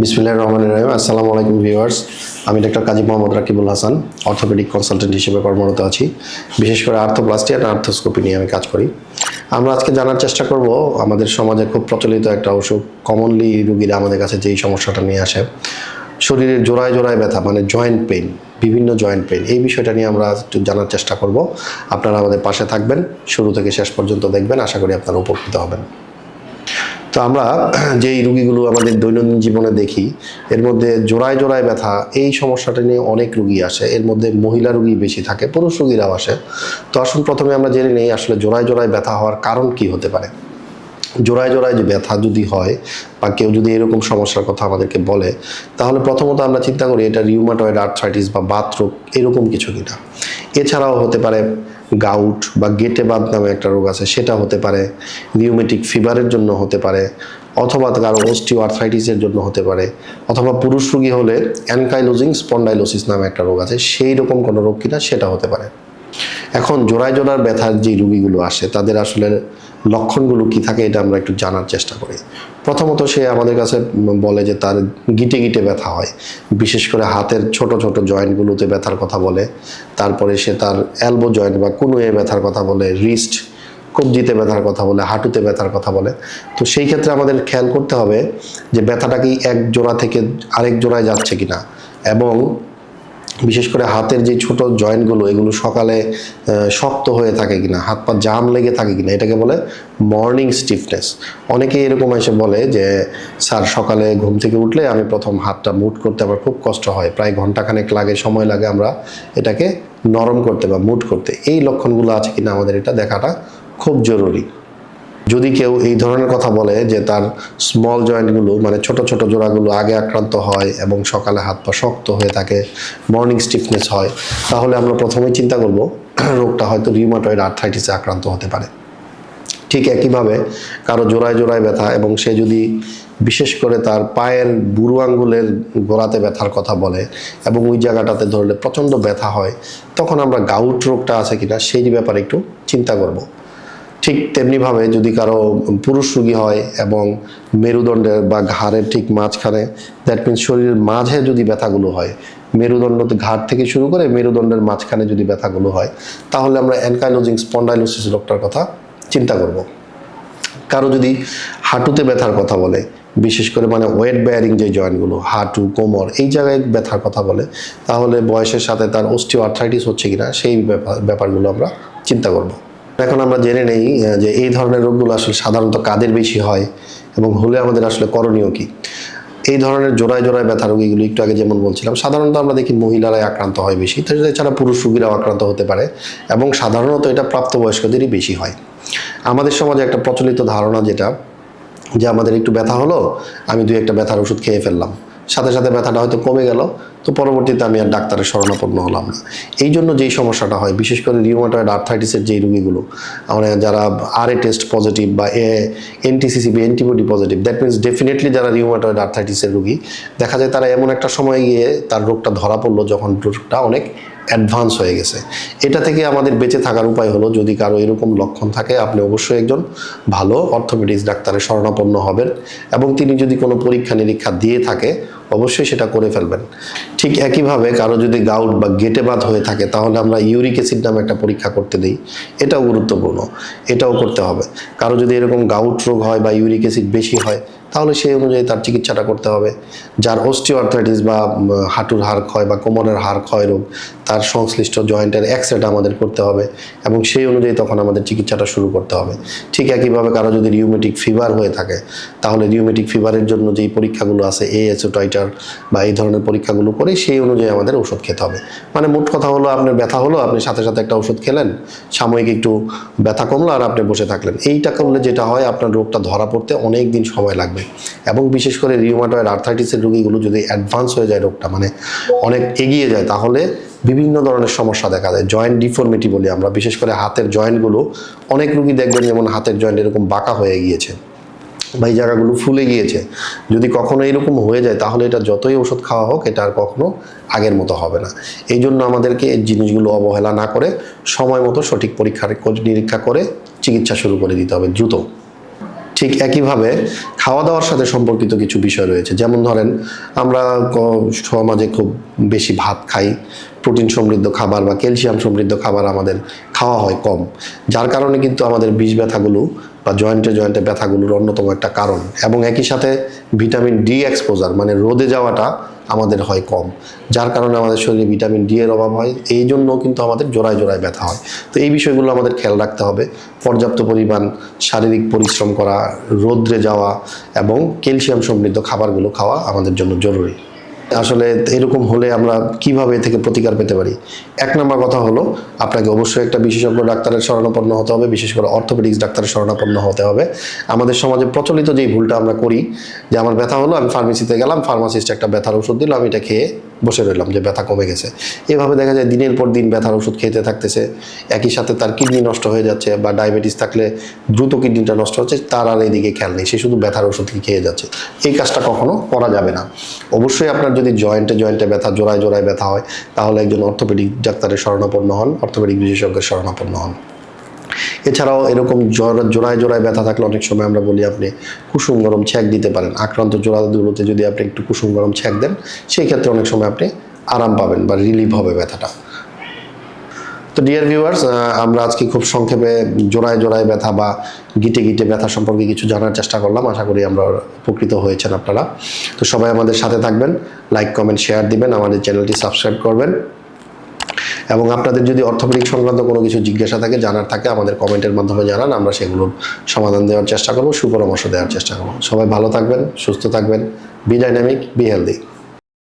বিসমিল্লাহির রহমানির রহিম। আসসালামু আলাইকুম ভিউয়ার্স। আমি doctor Kazi Mohammad Rakibul Hasan, orthopaedic consultant হিসেবে কর্মরত আছি। বিশেষ করে আর্থোপ্লাস্টি আর আর্থোস্কোপি নিয়ে আমি কাজ করি। আমরা আজকে জানার চেষ্টা করব, আমাদের সমাজে খুব প্রচলিত একটা অসুখ কমনলি রুগীরা আমাদের কাছে যেই সমস্যাটা নিয়ে আসে, শরীরের জোড়ায় জোড়ায় ব্যথা মানে জয়েন্ট পেইন বিভিন্ন জয়েন্ট পেইন এই বিষয়টা নিয়ে আমরা একটু জানার চেষ্টা করব। আপনারা আমাদের পাশে থাকবেন, শুরু থেকে শেষ পর্যন্ত দেখবেন, আশা করি আপনারা উপকৃত হবেন। তো আমরা যেই রুগীগুলো আমাদের দৈনন্দিন জীবনে দেখি, এর মধ্যে জোড়ায় জোড়ায় ব্যথা, এই সমস্যাটা নিয়ে অনেক রুগী আসে। এর মধ্যে মহিলা রুগী বেশি থাকে, পুরুষ রুগীরাও আসে। তো আসুন প্রথমে আমরা জেনে নেই আসলে জোড়ায় জোড়ায় ব্যথা হওয়ার কারণ কি হতে পারে। জোড়ায় জোড়ায় যে ব্যথা যদি হয় বা কেউ যদি এরকম সমস্যার কথা আমাদেরকে বলে, তাহলে প্রথমত আমরা চিন্তা করি এটা রিউমাটয়েড আর্থ্রাইটিস বা বাতরোগ এরকম কিছু কিনা। এছাড়াও হতে পারে গাউট বা গেটে বাদ নামে একটা রোগ আছে, সেটা হতে পারে। রিউমেটিক ফিভারের জন্য হতে পারে, অথবা কারও অস্টিও আর্থ্রাইটিসের জন্য হতে পারে, অথবা পুরুষ রোগী হলে অ্যানকাইলোজিং স্পন্ডাইলোসিস নামে একটা রোগ আছে, সেই রকম কোনো রোগ কিনা সেটা হতে পারে। এখন জোড়ায় জোড়ার ব্যথার যে রুগীগুলো আসে, তাদের আসলে লক্ষণগুলো কি থাকে এটা আমরা একটু জানার চেষ্টা করি। প্রথমত সে আমাদের কাছে বলে যে তার গিটে গিটে ব্যথা হয়। বিশেষ করে হাতের ছোট ছোট জয়েন্টগুলোতে ব্যথার কথা বলে। তারপরে সে তার অ্যালবো জয়েন্ট বা কুনুয়ে ব্যথার কথা বলে, রিস্ট, কবজিতে ব্যথার কথা বলে, হাঁটুতে ব্যথার কথা বলে। তো সেই ক্ষেত্রে আমাদের খেয়াল করতে হবে যে ব্যথাটা কি এক জোড়া থেকে আরেক জোড়ায় যাচ্ছে কিনা। এবং বিশেষ করে হাতের যে ছোট জয়েন্টগুলো, এগুলো সকালে শক্ত হয়ে থাকে কিনা, হাত পা জাম লেগে থাকে কিনা, এটাকে বলে মর্নিং স্টিফনেস অনেকে এরকম এসে বলে যে, স্যার, সকালে ঘুম থেকে উঠলে আমি প্রথম হাতটা মুট করতে আমার খুব কষ্ট হয়, প্রায় ঘন্টাখানেক লাগে, সময় লাগে আমরা এটাকে নরম করতে বা মুট করতে। এই লক্ষণগুলো আছে কিনা আমাদের এটা দেখাটা খুব জরুরি। যদি কেউ এই ধরনের কথা বলে যে তার স্মল জয়েন্টগুলো মানে ছোট ছোট জোড়াগুলো আগে আক্রান্ত হয় এবং সকালে হাত পা শক্ত হয়ে থাকে মর্নিং স্টিফনেস হয়, তাহলে আমরা প্রথমেই চিন্তা করব, রোগটা হয়তো রিউমাটয়েড আর্থ্রাইটিসে আক্রান্ত হতে পারে। ঠিক একইভাবে কারও জোড়ায় জোড়ায় ব্যথা এবং সে যদি বিশেষ করে তার পায়ের বুড়ো আঙ্গুলের গোড়াতে ব্যথার কথা বলে এবং ওই জায়গাটাতে ধরলে প্রচণ্ড ব্যথা হয়, তখন আমরা গাউট রোগটা আছে কিনা, সেই ব্যাপারে একটু চিন্তা করব। ঠিক তেমনিভাবে যদি কারও পুরুষ রোগী হয় এবং মেরুদণ্ডের বা ঘাড়ের ঠিক মাঝখানে দ্যাট মিনস শরীরের মাঝে যদি ব্যথাগুলো হয়, মেরুদণ্ড ঘাড় থেকে শুরু করে মেরুদণ্ডের মাঝখানে যদি ব্যথাগুলো হয়, তাহলে আমরা অ্যানকাইলোজিং স্পন্ডাইলোসিস রোগটার কথা চিন্তা করব। কারও যদি হাঁটুতে ব্যথার কথা বলে, বিশেষ করে মানে ওয়েট বেয়ারিং যে জয়েন্টগুলো, হাঁটু, কোমর, এই জায়গায় ব্যথার কথা বলে, তাহলে বয়সের সাথে তার অস্টিও আর্থ্রাইটিস হচ্ছে কিনা, সেই ব্যাপার ব্যাপারগুলো আমরা চিন্তা করব। এখন আমরা জেনে নেই যে এই ধরনের রোগগুলো আসলে সাধারণত কাদের বেশি হয় এবং হলে আমাদের আসলে করণীয় কি? এই ধরনের জোড়ায় জোড়ায় ব্যথা রোগীগুলো একটু আগে যেমন বলছিলাম, সাধারণত আমরা দেখি মহিলারাই আক্রান্ত হয় বেশি এছাড়া পুরুষ রোগীরাও আক্রান্ত হতে পারে এবং সাধারণত এটা প্রাপ্তবয়স্কদেরই বেশি হয়। আমাদের সমাজে একটা প্রচলিত ধারণা যেটা, যে আমাদের একটু ব্যথা হলো, আমি দুই একটা ব্যথার ওষুধ খেয়ে ফেললাম। সাথে সাথে ব্যথাটা হয়তো কমে গেল, তো পরবর্তীতে আমি আর ডাক্তারের শরণাপন্ন হলাম না। এই জন্য যেই সমস্যাটা হয়, বিশেষ করে রিউমাটয়েড আর্থাইটিসের যেই রুগীগুলো মানে যারা আর এ টেস্ট পজিটিভ বা এ এনটিসিসি বা antibody positive that means definitely যারা রিউমাটয়েড আর্থাইটিসের রুগী, দেখা যায় তারা এমন একটা সময় গিয়ে তার রোগটা ধরা পড়ল, যখন রোগটা অনেক অ্যাডভান্স হয়ে গেছে। এটা থেকে আমাদের বেঁচে থাকার উপায় হলো, যদি কারও এরকম লক্ষণ থাকে, আপনি অবশ্যই একজন ভালো অর্থোপেডিক্স ডাক্তারের শরণাপন্ন হবেন এবং তিনি যদি কোনো পরীক্ষা নিরীক্ষা দিয়ে থাকে অবশ্যই সেটা করে ফেলবেন। ঠিক একইভাবে কারও যদি গাউট বা গেটে বাদ হয়ে থাকে, তাহলে আমরা ইউরিক অ্যাসিড নামে একটা পরীক্ষা করতে দিই। এটাও গুরুত্বপূর্ণ। এটাও করতে হবে। কারও যদি এরকম গাউট রোগ হয় বা ইউরিক অ্যাসিড বেশি হয়, তাহলে সেই অনুযায়ী তার চিকিৎসাটা করতে হবে। যার অস্টিও আর্থ্রাইটিস বা হাঁটুর হাড় ক্ষয় বা কোমরের হাড় ক্ষয় রোগ, তার সংশ্লিষ্ট জয়েন্টের এক্সরেটা আমাদের করতে হবে এবং সেই অনুযায়ী তখন আমাদের চিকিৎসাটা শুরু করতে হবে। ঠিক একইভাবে কারও যদি রিউমেটিক ফিভার হয়ে থাকে, তাহলে রিউমেটিক ফিভারের জন্য যেই পরীক্ষাগুলো আছে এএসও টাইটার বা এই ধরনের পরীক্ষাগুলো করে সেই অনুযায়ী আমাদের ওষুধ খেতে হবে। মানে মোট কথা হলো আপনার ব্যথা হলো, আপনি সাথে সাথে একটা ওষুধ খেলেন, সাময়িক একটু ব্যথা কমলো আর আপনি বসে থাকলেন। এইটা করলে যেটা হয়, আপনার রোগটা ধরা পড়তে অনেক দিন সময় লাগবে। এবং বিশেষ করে রিউমাটয়েড আর্থাইটিসের রোগীগুলো যদি অ্যাডভান্স হয়ে যায় রোগটা মানে অনেক এগিয়ে যায়, তাহলে বিভিন্ন ধরনের সমস্যা দেখা যায় জয়েন্ট ডিফর্মিটি বলি আমরা। বিশেষ করে হাতের জয়েন্টগুলো অনেক রুগী দেখবেন যেমন হাতের জয়েন্ট এরকম বাঁকা হয়ে গিয়েছে। বা এই জায়গাগুলো ফুলে গিয়েছে। যদি কখনো এরকম হয়ে যায়, তাহলে এটা যতই ওষুধ খাওয়া হোক, এটা আর কখনো আগের মতো হবে না। এই জন্য আমাদেরকে এই জিনিসগুলো অবহেলা না করে, সময় মতো সঠিক পরীক্ষার পরীক্ষা নিরীক্ষা করে চিকিৎসা শুরু করে দিতে হবে, দ্রুত। ঠিক একইভাবে খাওয়া দাওয়ার সাথে সম্পর্কিত কিছু বিষয় রয়েছে। যেমন ধরেন, আমরা সমাজে খুব বেশি ভাত খাই। প্রোটিন সমৃদ্ধ খাবার বা ক্যালসিয়াম সমৃদ্ধ খাবার আমাদের খাওয়া হয় কম। যার কারণে কিন্তু আমাদের বিষ ব্যথাগুলো বা জয়েন্টে জয়েন্টে ব্যথাগুলোর অন্যতম একটা কারণ। এবং একই সাথে ভিটামিন ডি এক্সপোজার মানে রোদে যাওয়াটা আমাদের হয় কম। যার কারণে আমাদের শরীরে ভিটামিন ডি এর অভাব হয়। এই জন্য কিন্তু আমাদের জোড়ায় জোড়ায় ব্যথা হয়। তো এই বিষয়গুলো আমাদের খেয়াল রাখতে হবে। পর্যাপ্ত পরিমাণ শারীরিক পরিশ্রম করা, রোদ্রে যাওয়া এবং ক্যালসিয়াম সমৃদ্ধ খাবারগুলো খাওয়া আমাদের জন্য জরুরি। আসলে এরকম হলে আমরা কীভাবে থেকে প্রতিকার পেতে পারি? এক নম্বর কথা হলো, আপনাকে অবশ্যই একটা বিশেষজ্ঞ ডাক্তারের শরণাপন্ন হতে হবে, বিশেষ করে অর্থোপেডিক্স ডাক্তারের শরণাপন্ন হতে হবে। আমাদের সমাজে প্রচলিত যেই ভুলটা আমরা করি, যে আমার ব্যথা হলো, আমি ফার্মেসিতে গেলাম ফার্মাসিস্ট একটা ব্যথার ওষুধ দিল, আমি এটা খেয়ে বসে রইলাম যে ব্যথা কমে গেছে। এভাবে দেখা যায় দিনের পর দিন ব্যথার ওষুধ খেতে থাকতেছে। একই সাথে তার কিডনি নষ্ট হয়ে যাচ্ছে বা ডায়াবেটিস থাকলে দ্রুত কিডনিটা নষ্ট হচ্ছে, তার আর এদিকে খেয়াল নেই। সে শুধু ব্যথার ওষুধ খেয়ে যাচ্ছে। এই কাজটা কখনো করা যাবে না। অবশ্যই আপনার যদি জয়েন্টে জয়েন্টে ব্যথা, জোড়ায় জোড়ায় ব্যথা হয়, তাহলে একজন অর্থোপেডিক ডাক্তারের শরণাপন্ন হন অর্থোপেডিক বিশেষজ্ঞের শরণাপন্ন হন। এছাড়াও এরকম জোড়ায় জোড়ায় ব্যথা থাকলে অনেক সময় আমরা বলি আপনি কুসুম গরম ছ্যাঁক দিতে পারেন। আক্রান্ত জোড়াগুলোতে যদি আপনি একটু কুসুম গরম ছ্যাঁক দেন, সেই ক্ষেত্রে অনেক সময় আপনি আরাম পাবেন বা রিলিফ হবে ব্যথাটা। তো ডিয়ার ভিউয়ার্স আমরা আজকে খুব সংক্ষেপে জোড়ায় জোড়ায় ব্যথা বা গিটে গিটে ব্যথা সম্পর্কে কিছু জানার চেষ্টা করলাম। আশা করি আমরা উপকৃত হয়েছেন আপনারা। তো সবাই আমাদের সাথে থাকবেন লাইক কমেন্ট শেয়ার দিবেন, আমাদের চ্যানেলটি সাবস্ক্রাইব করবেন। এবং আপনাদের যদি অর্থোপেডিক সংক্রান্ত কোনো কিছু জিজ্ঞাসা থাকে, জানার থাকে, আমাদের কমেন্টের মাধ্যমে জানান, আমরা সেগুলোর সমাধান দেওয়ার চেষ্টা করব, সুপরামর্শ দেওয়ার চেষ্টা করব। সবাই ভালো থাকবেন, সুস্থ থাকবেন বি ডাইনামিক বি হেলদি